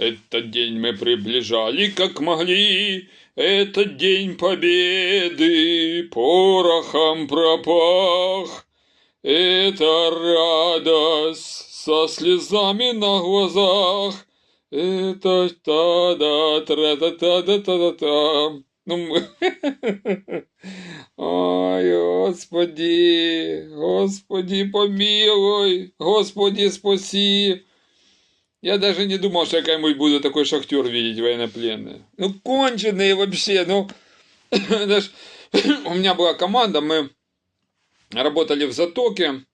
Этот день мы приближали, как могли. Этот день победы порохом пропах. Это радость со слезами на глазах. Это та-да, тра-та-та-да-та-та-та. Ну, мы- Ой, Господи, Господи, помилуй, Господи, спаси. Я даже не думал, что я когда-нибудь буду такой шахтер видеть военнопленный. Ну, конченые вообще, ну, у меня была команда, мы работали в Затоке,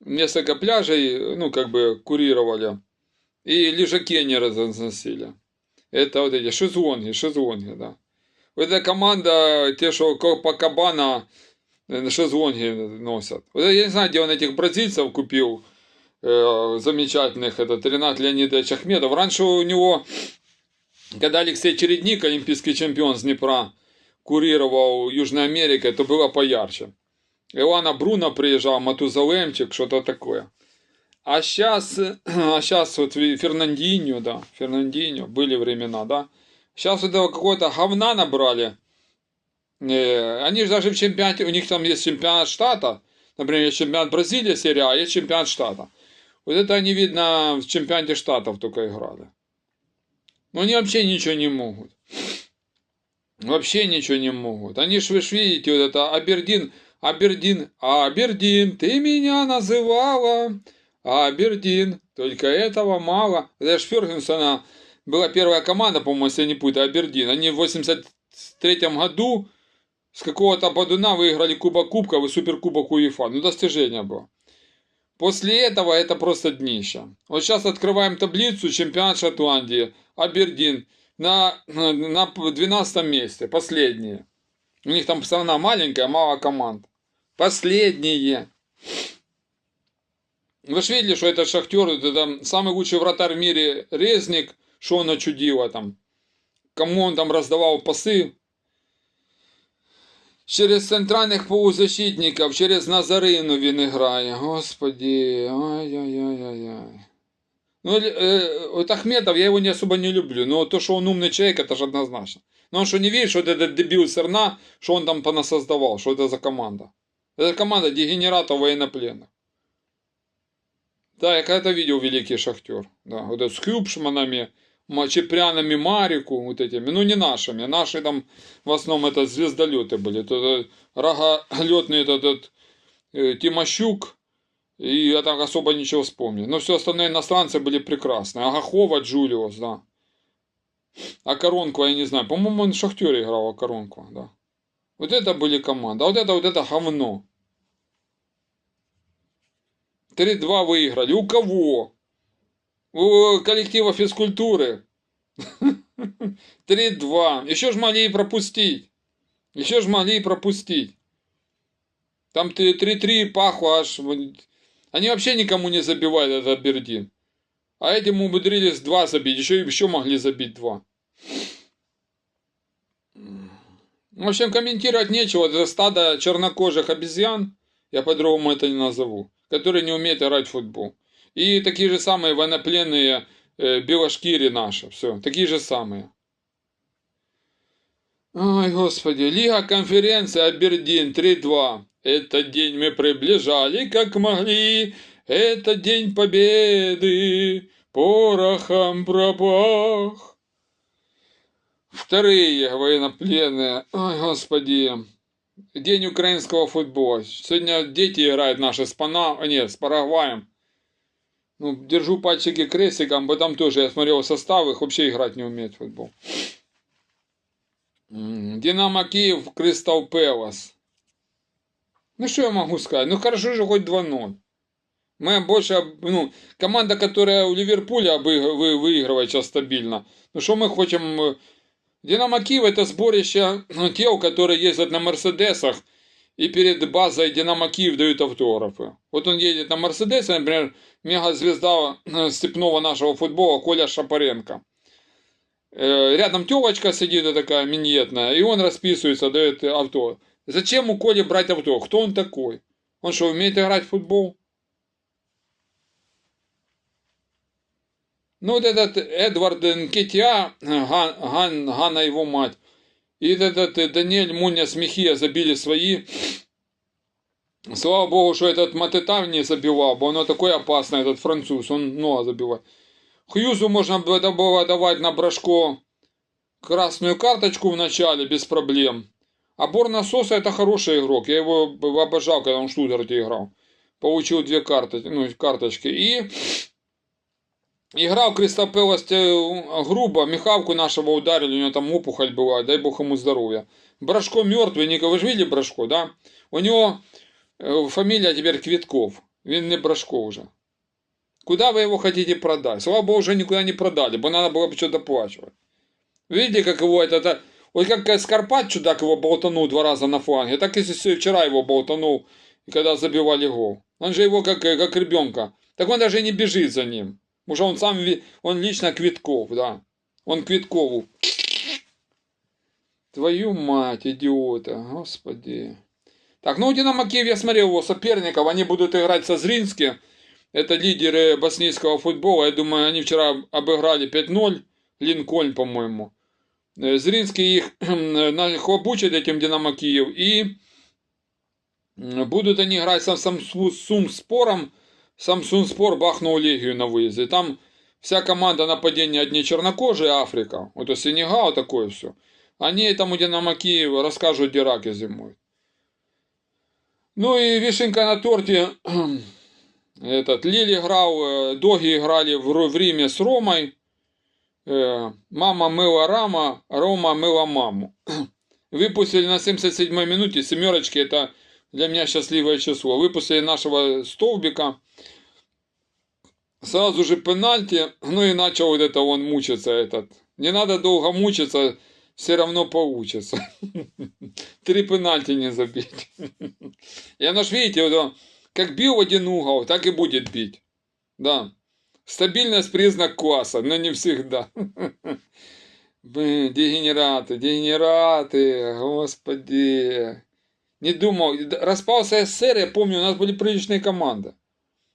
несколько пляжей, ну, как бы курировали, и лежаки не разносили. Это вот эти шезлонги, шезлонги, да. Вот эта команда, те, что Копакабана э, шезлонги носят. Вот я не знаю, где он этих бразильцев купил, э, замечательных, этот Ренат Леонидович Ахмедов. Раньше у него, когда Алексей Чередник, олимпийский чемпион с Днепра, курировал Южной Америкой, то было поярче. Илана Бруно приезжал, Матузалемчик, что-то такое. А сейчас, а сейчас вот Фернандинho, да, Фернандинho, были времена, да. Сейчас вот этого какого-то говна набрали. Э, Они же даже в чемпионате, у них там есть чемпионат штата, например, есть чемпионат Бразилии, серия А, есть чемпионат штата. Вот это они, видно, в чемпионате штатов только играли. Но они вообще ничего не могут. Вообще ничего не могут. Они ж, вы ж видите, вот это Абердин, Абердин, Абердин, ты меня называла, Абердин, только этого мало. Это ж Фергюсона была первая команда, по-моему, если я не путаю, Абердин. Они в 83 году с какого-то бодуна выиграли Кубок Кубков и Суперкубок УЕФА. Ну, достижение было. После этого это просто днище. Вот сейчас открываем таблицу чемпионат Шотландии, Абердин на, на 12 месте, последние. У них там страна маленькая, мало команд. Последние. Вы же видели, что этот шахтер, это там самый лучший вратарь в мире Резник, что он начудило там. Кому он там раздавал пасы. Через центральних полузащитників, через Назарину він грає. Господи, ай-яй-яй-яй. Ну, э, вот Ахметов, я его не особо не люблю, но то, что он умный человек, это же однозначно. Но он что не видит, что это этот дебил Серна, что он там понасоздавал, что это за команда. Это команда дегенератов военнопленных. Да, я когда-то видел великий шахтер. Да, вот это с Хюбшманами, Ма- Чепрянами Марику, вот этими. Ну, не нашими. Наши там в основном это звездолеты были. Это роголетный этот, этот э, Тимощук. И я так особо ничего вспомнил. Но все остальные иностранцы были прекрасные. Агахова, Джулиус, да. А Коронку я не знаю. По-моему, он в Шахтере играл, а Коронку, да. Вот это были команды. А вот это, вот это говно. 3-2 выиграли. У кого? У коллектива физкультуры. 3-2. Еще ж могли пропустить. Еще ж могли пропустить. Там ты 3-3 паху аж. Они вообще никому не забивают этот Бердин. А этим умудрились 2 забить. Еще, еще могли забить 2. В общем, комментировать нечего. Это стадо чернокожих обезьян. Я по-другому это не назову. Которые не умеют играть в футбол. И такие же самые военнопленные э, белошкири наши. Все, такие же самые. Ой, господи. Лига конференция Абердин 3-2. Этот день мы приближали, как могли. Это день победы. Порохом пропах. Вторые военнопленные. Ой, господи. День украинского футбола. Сегодня дети играют наши с Пана... Нет, с Парагваем. Ну, держу пальчики крестиком, потому там тоже я смотрел состав, их вообще играть не умеют в футбол. Динамо Киев, Кристал Пелас. Ну, что я могу сказать? Ну, хорошо же хоть 2-0. Мы больше, ну, команда, которая у Ливерпуля вы- выигрывает сейчас стабильно. Ну, что мы хотим? э, Динамо Киев это сборище ну, тел, которые ездят на Мерседесах и перед базой Динамо Киев дают автографы. Вот он едет на Мерседесе, например, мегазвезда э, степного нашего футбола Коля Шапаренко. Э, Рядом телочка сидит такая миньетная, и он расписывается, дает авто. Зачем у Коли брать авто? Кто он такой? Он что, умеет играть в футбол? Ну, вот этот Эдвард Нкетия, Ган, Ган, Ганна его мать, и этот Даниэль Муня Михия забили свои. Слава богу, что этот Матетав не забивал, бо оно такой опасный, этот француз, он много забивает. Хьюзу можно было давать на брашко красную карточку в начале без проблем. А Борна Соса это хороший игрок. Я его обожал, когда он в Штутгарте играл. Получил две карты, ну, карточки. И играл Кристал Пэлас грубо. Михалку нашего ударили, у него там опухоль была. Дай бог ему здоровья. Брашко мертвый, Ника, вы же видели Брашко, да? У него фамилия теперь Квитков. Він не Брашко уже. Куда вы его хотите продать? Слава богу, уже никуда не продали, бо надо было бы что-то доплачивать. Видите, как его это... это вот как Скарпат чудак его болтанул два раза на фланге, так и вчера его болтанул, когда забивали гол. Он же его как, как ребенка. Так он даже не бежит за ним. Уже он сам, он лично Квитков, да. Он Квиткову. Твою мать, идиота, господи. Так, ну Динамо Киев я смотрел его соперников, они будут играть со Зрински. Это лидеры боснийского футбола. Я думаю, они вчера обыграли 5-0. Линкольн, по-моему. Э, Зринский их обучит этим Динамо Киев. И будут они играть с Самсун Спором. Самсун Спор бахнул Легию на выезде. Там вся команда нападения одни чернокожие Африка. Вот это Сенегал, такое все. Они этому Динамо Киев расскажут, где раки зимой. Ну и вишенка на торте. Этот Лили играл, Доги играли в Риме с Ромой. Мама мыла Рама, Рома мыла маму. Выпустили на 77-й минуте, семерочки, это для меня счастливое число. Выпустили нашего столбика. Сразу же пенальти, ну и начал вот это он мучиться этот. Не надо долго мучиться, все равно получится. Три пенальти не забить. Оно ж, видите, вот, как бил в один угол, так и будет бить. Да. Стабильность признак класса, но не всегда. Блин, дегенераты, дегенераты, господи. Не думал, распался СССР, я помню, у нас были приличные команды.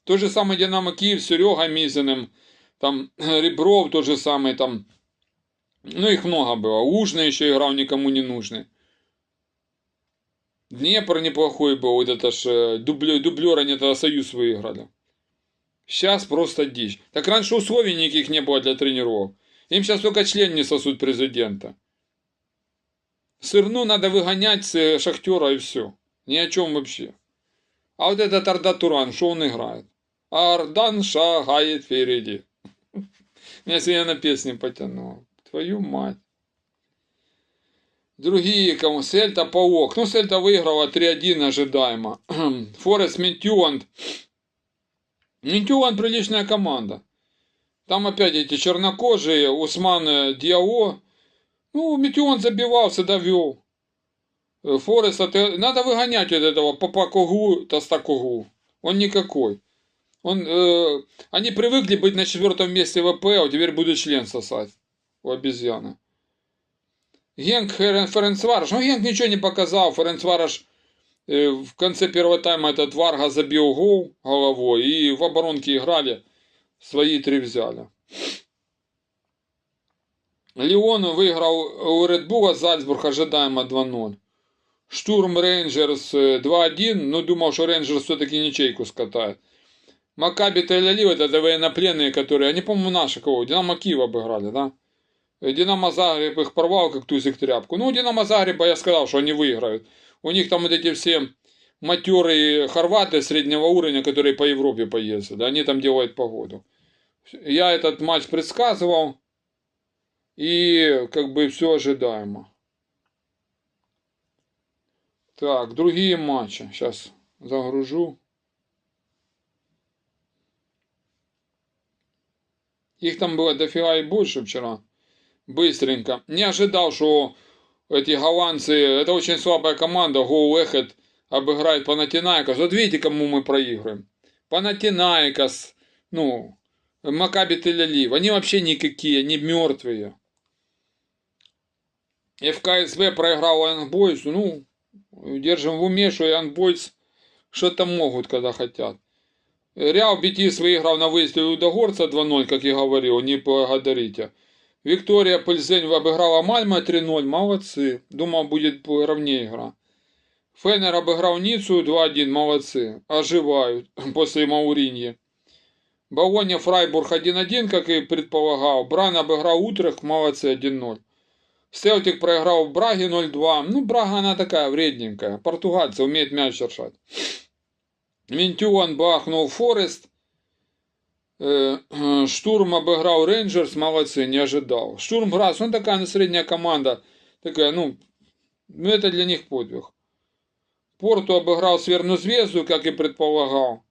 То же самое Динамо Киев, Серега Мизиным, там Ребров тот же самый, там, ну их много было. Ужный еще играл, никому не нужный. Днепр неплохой был, вот это ж дублер, дублер они тогда Союз выиграли. Сейчас просто дичь. Так раньше условий никаких не было для тренировок. Им сейчас только член не сосут президента. Сырну надо выгонять с шахтера и все. Ни о чем вообще. А вот этот Арда Туран, что он играет? Ардан шагает впереди. Меня сегодня на песни потянуло. Твою мать. Другие, кому Сельта Паук. Ну, Сельта выиграла 3-1 ожидаемо. Форест Ментюант Нинтюан приличная команда. Там опять эти чернокожие, Усман Диао. Ну, Метеон забивался, довел. Э, Фореста, надо выгонять вот этого Папакогу, Тостакогу. Он никакой. Он, э, они привыкли быть на четвертом месте ВПЛ, теперь будут член сосать у обезьяны. Генк Ференцвараш. Ну, Генк ничего не показал. Ференцвараш Э, в конце первого тайма этот Варга забил гол головой. И в оборонке играли. Свои три взяли. Леон выиграл у Редбула Зальцбург ожидаемо 2-0. Штурм Рейнджерс 2-1. Ну, думал, что Рейнджерс все-таки ничейку скатает. Макаби Тель-Алив, это военнопленные, которые, они, по-моему, наши кого, Динамо Киев обыграли, да? Динамо Загреб их порвал, как тузик тряпку. Ну, Динамо Загреба я сказал, что они выиграют. У них там вот эти все матерые хорваты среднего уровня, которые по Европе поездят. Они там делают погоду. Я этот матч предсказывал. И как бы все ожидаемо. Так, другие матчи. Сейчас загружу. Их там было дофига и больше вчера. Быстренько. Не ожидал, что эти голландцы, это очень слабая команда, Go Ahead обыграет Панатинайкос. Вот видите, кому мы проигрываем. Панатинайкос, ну, Макаби Тель-Алив. Они вообще никакие, они мертвые. ФКСВ проиграл Янбойс. Ну, держим в уме, что Янбойс что-то могут, когда хотят. Реал Бетис выиграл на выезде у Удогорца 2-0, как и говорил, не благодарите. Виктория Пельзень обыграла Мальма 3-0, молодцы. Думал, будет ровнее игра. Феннер обыграл Ниццу 2-1, молодцы. Оживают после Мауриньи. Болоня Фрайбург 1-1, как и предполагал. Бран обыграл Утрехт, молодцы, 1-0. Селтик проиграл в Браге 0-2. Ну, Брага она такая вредненькая. Португальцы умеют мяч держать. Мінтюан бахнув Форест. Э, э, Штурм обыграл Рейнджерс, молодцы, не ожидал. Штурм Грасс, ну такая ну, средняя команда. Такая, ну, ну это для них подвиг. Порту обыграл Сверну Звезду, как и предполагал.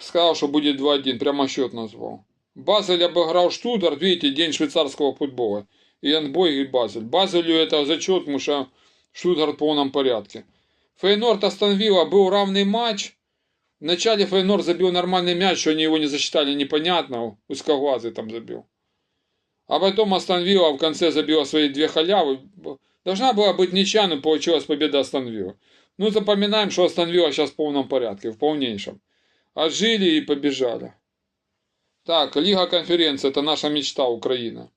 Сказал, что будет 2-1, прямо счет назвал. Базель обыграл Штутгарт, видите, день швейцарского футбола. И и Базель. Базелю это зачет, потому что Штутгарт в полном порядке. Фейнорд Астон был равный матч. В начале Фейнор забил нормальный мяч, что они его не засчитали, непонятно. Узкоглазый там забил. А потом Астон в конце забила свои две халявы. Должна была быть ничья, но получилась победа Астон Ну, запоминаем, что Астон сейчас в полном порядке, в полнейшем. Отжили и побежали. Так, Лига конференции, это наша мечта Украина.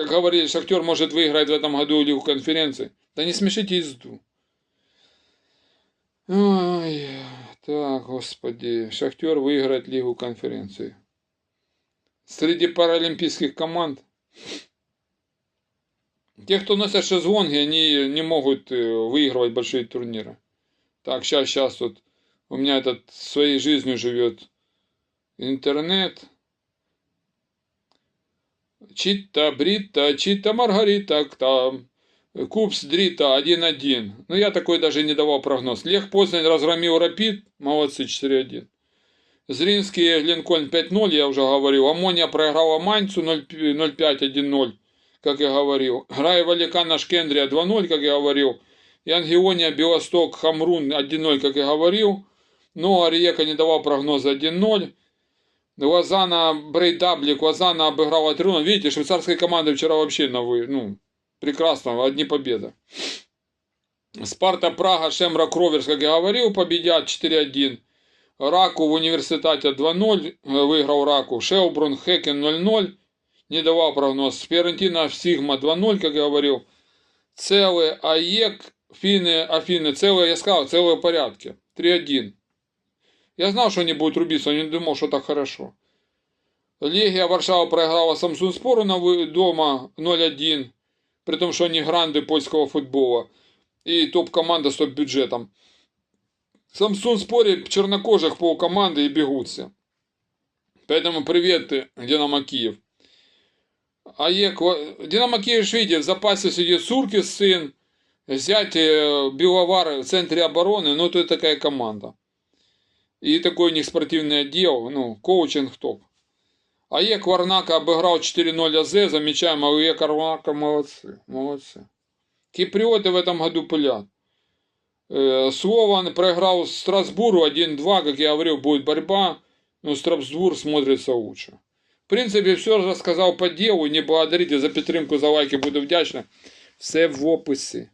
Как говорили, Шахтер может выиграть в этом году Лигу конференции. Да не смешите езду. Ой, так, господи. Шахтер выиграет Лигу конференции. Среди паралимпийских команд. Те, кто носят шезлонги, они не могут э, выигрывать большие турниры. Так, сейчас, сейчас вот у меня этот своей жизнью живет интернет. Чита, Брита, Чита, Маргарита, там. Кубс Дрита 1-1. Ну, я такой даже не давал прогноз. Лех Познань разгромил Рапид. Молодцы, 4-1. Зринский Линкольн 5-0, я уже говорил. Амония проиграла Маньцу 0-5-1-0, как я говорил. Рай Валикана Шкендрия 2-0, как я говорил. Янгиония Белосток Хамрун 1-0, как я говорил. Но Ариека не давал прогноза 1-0. Лозана Брейдаблик, Лозана обыграла 3 Видите, швейцарская команда вчера вообще на вы, ну, Прекрасно, одни победы. Спарта Прага, Шемра Кроверс, как я говорил, победят 4-1. Раку в университете 2-0, выиграл Раку. Шелбрун Хекен 0-0, не давал прогноз. Ферентина Сигма 2-0, как я говорил. Целый АЕК, Фины, Афины, целые, я сказал, целые порядки. 3-1. Я знал, что они будут рубиться, но не думал, что так хорошо. Легия Варшава проиграла Самсун Спору на дома 0-1 при том, что они гранды польского футбола и топ-команда с топ-бюджетом. Самсун спорит чернокожих по команды и бегутся. Поэтому привет, Динамо Киев. А ЕК, Динамо Киев, видите, в запасе сидит Суркис, сын, взять Беловар в центре обороны, ну, это такая команда. И такой у них спортивный отдел, ну, коучинг топ. АЕК Варнака обыграл 4-0 АЗ, замечаем, а АЕК Варнака молодцы, молодцы. Киприоты в этом году пылят. Э, Слован проиграл Страсбуру 1-2, как я говорил, будет борьба, но Страсбур смотрится лучше. В принципе, все рассказал по делу, не благодарите за підтримку, за лайки, буду вдячний. Все в описі.